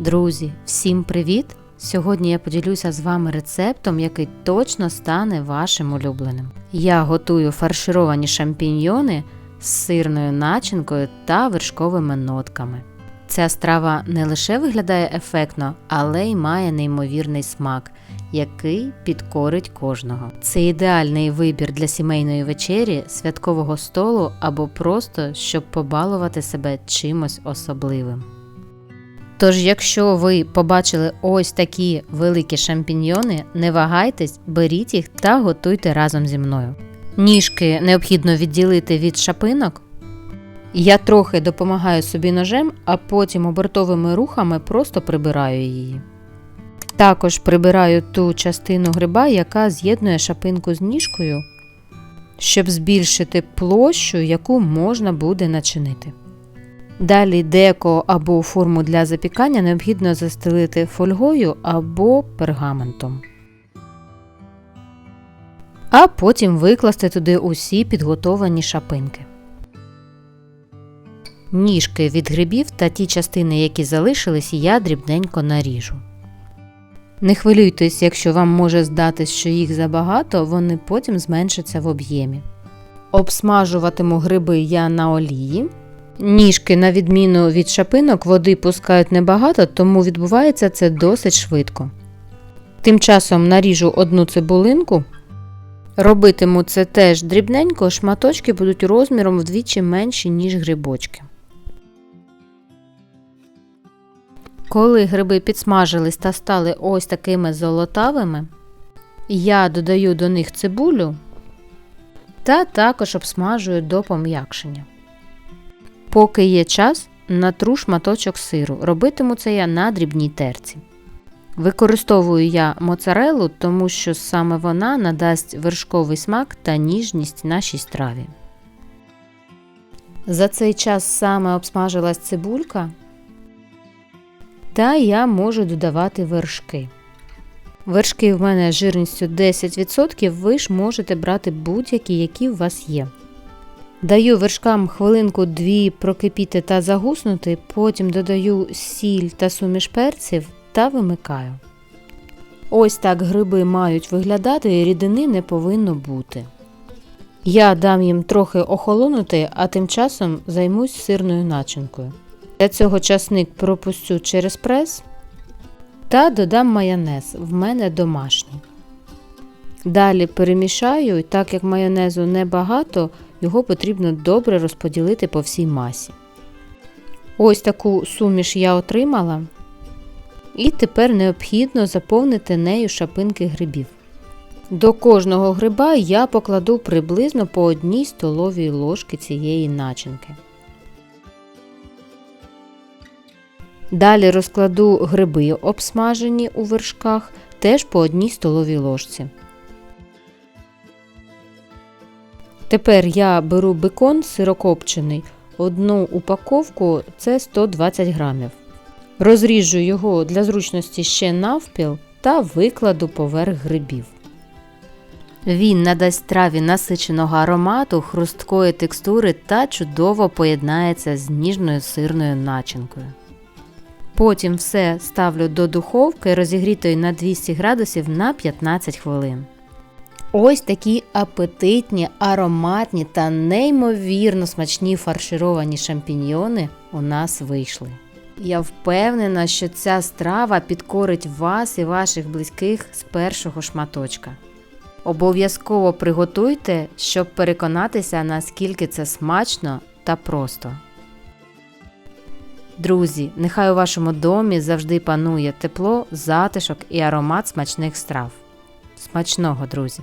Друзі, всім привіт! Сьогодні я поділюся з вами рецептом, який точно стане вашим улюбленим. Я готую фаршировані шампіньйони з сирною начинкою та вершковими нотками. Ця страва не лише виглядає ефектно, але й має неймовірний смак, який підкорить кожного. Це ідеальний вибір для сімейної вечері, святкового столу або просто щоб побалувати себе чимось особливим. Тож, якщо ви побачили ось такі великі шампіньйони, не вагайтесь, беріть їх та готуйте разом зі мною. Ніжки необхідно відділити від шапинок. Я трохи допомагаю собі ножем, а потім обертовими рухами просто прибираю її. Також прибираю ту частину гриба, яка з'єднує шапинку з ніжкою, щоб збільшити площу, яку можна буде начинити. Далі деко або форму для запікання необхідно застелити фольгою або пергаментом. А потім викласти туди усі підготовані шапинки. Ніжки від грибів та ті частини, які залишились, я дрібненько наріжу. Не хвилюйтесь, якщо вам може здатись, що їх забагато, вони потім зменшаться в об'ємі. Обсмажуватиму гриби я на олії. Ніжки, на відміну від шапинок, води пускають небагато, тому відбувається це досить швидко. Тим часом наріжу одну цибулинку. Робитиму це теж дрібненько, шматочки будуть розміром вдвічі менші, ніж грибочки. Коли гриби підсмажились та стали ось такими золотавими, я додаю до них цибулю та також обсмажую до пом'якшення. Поки є час, натру шматочок сиру. Робитиму це я на дрібній терці. Використовую я моцарелу, тому що саме вона надасть вершковий смак та ніжність нашій страві. За цей час саме обсмажилась цибулька, та я можу додавати вершки. Вершки в мене жирністю 10%, ви ж можете брати будь-які, які у вас є. Даю вершкам хвилинку-дві прокипіти та загуснути, потім додаю сіль та суміш перців та вимикаю. Ось так гриби мають виглядати і рідини не повинно бути. Я дам їм трохи охолонути, а тим часом займусь сирною начинкою. Для цього часник пропустю через прес та додам майонез, в мене домашній. Далі перемішаю, так як майонезу небагато, його потрібно добре розподілити по всій масі. Ось таку суміш я отримала. І тепер необхідно заповнити нею шапинки грибів. До кожного гриба я покладу приблизно по одній столовій ложки цієї начинки. Далі розкладу гриби, обсмажені у вершках, теж по одній столовій ложці. Тепер я беру бекон сирокопчений, одну упаковку це 120 грамів. Розріжу його для зручності ще навпіл та викладу поверх грибів. Він надасть страві насиченого аромату, хрусткої текстури та чудово поєднається з ніжною сирною начинкою. Потім все ставлю до духовки, розігрітої на 200 градусів на 15 хвилин. Ось такі апетитні, ароматні та неймовірно смачні фаршировані шампіньйони у нас вийшли. Я впевнена, що ця страва підкорить вас і ваших близьких з першого шматочка. Обов'язково приготуйте, щоб переконатися, наскільки це смачно та просто. Друзі, нехай у вашому домі завжди панує тепло, затишок і аромат смачних страв. Смачного, друзі!